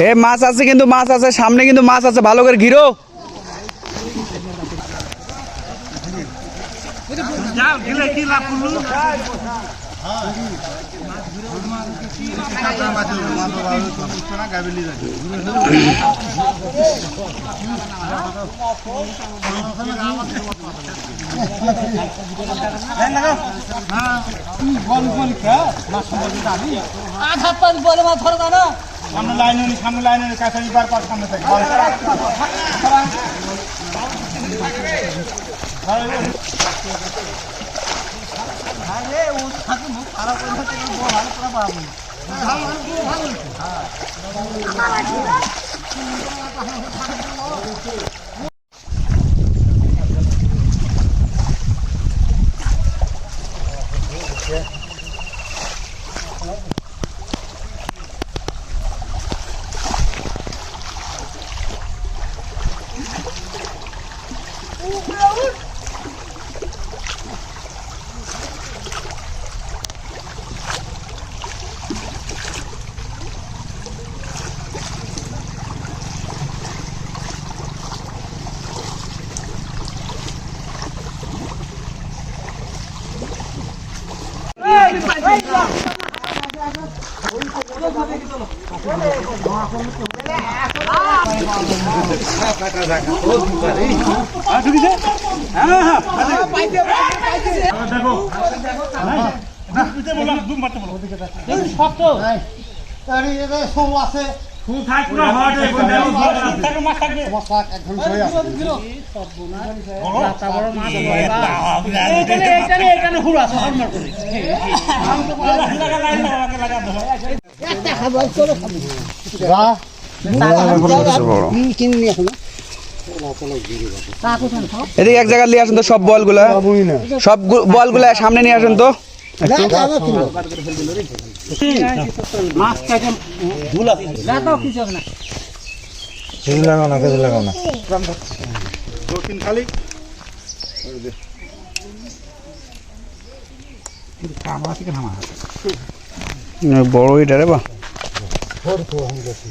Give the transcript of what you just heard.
এ মাছ আছে কিন্তু মাছ আছে সামনে কিন্তু মাছ আছে ভালো করে ঘিরো। করলু আধা পাঁচ বলে মাছ ধরে না। সামনে লাইনে সামনে লাইনে কাছে বার পার সামনে থাকে। দেখো বললাম দুম মারতে বলো শক্ত তারি এটা সব আছে তুই থাক পুরো হট হয়ে ya. Oh, bravo. মাছ থাকবে মশলা একদম সই আছে এদিকে এক জায়গায় নিয়ে আসেন তো সব বলগুলা সব বলগুলা সামনে নিয়ে আসেন তো। কেজি লাগাও না কেজি লাগাও না খালি বড় এটা রে বা। Pode pôr, vamos aqui.